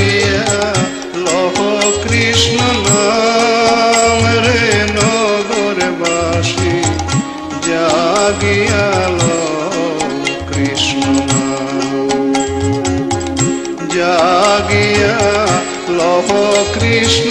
জাগিয়া লহ কৃষ্ণ নাম রে নগরবাসী জাগিয়া কৃষ্ণ জাগিয়া লহ কৃষ্ণ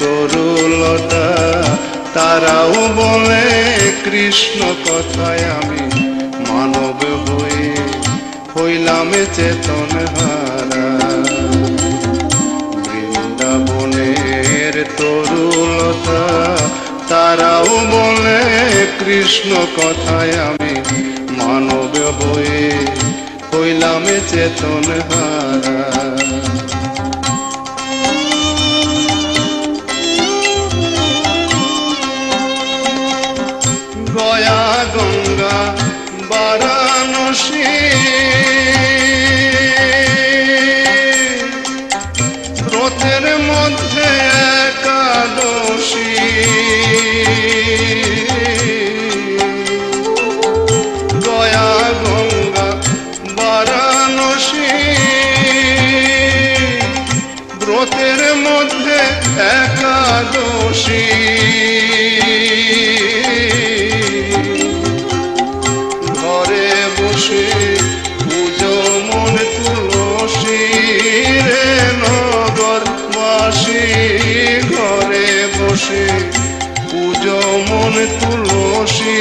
তরুলতা, তারাও বলে কৃষ্ণ কথায় আমি মানব হয়ে হইলাম চেতন হারা বৃন্দাবনের তরুলতা, তারাও বলে কৃষ্ণ কথায় আমি মানব হয়ে হইলাম চেতন হারা বারাণসী ব্রতের মধ্যে একাদশী। গয়া গঙ্গা বারাণসী। ব্রতের মধ্যে একাদশী। বসে পুজো মন তুলসী রে নগর বাসী ঘরে বসে পুজো মন তুলসী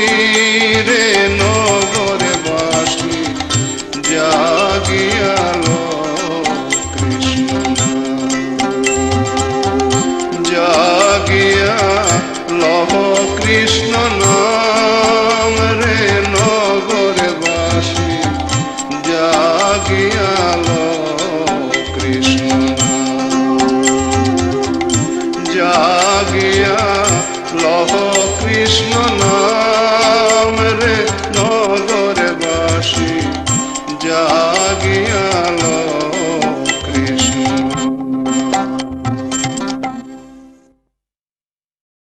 লহ কৃষ্ণ নাম রে নগর বাসী জাগিয়া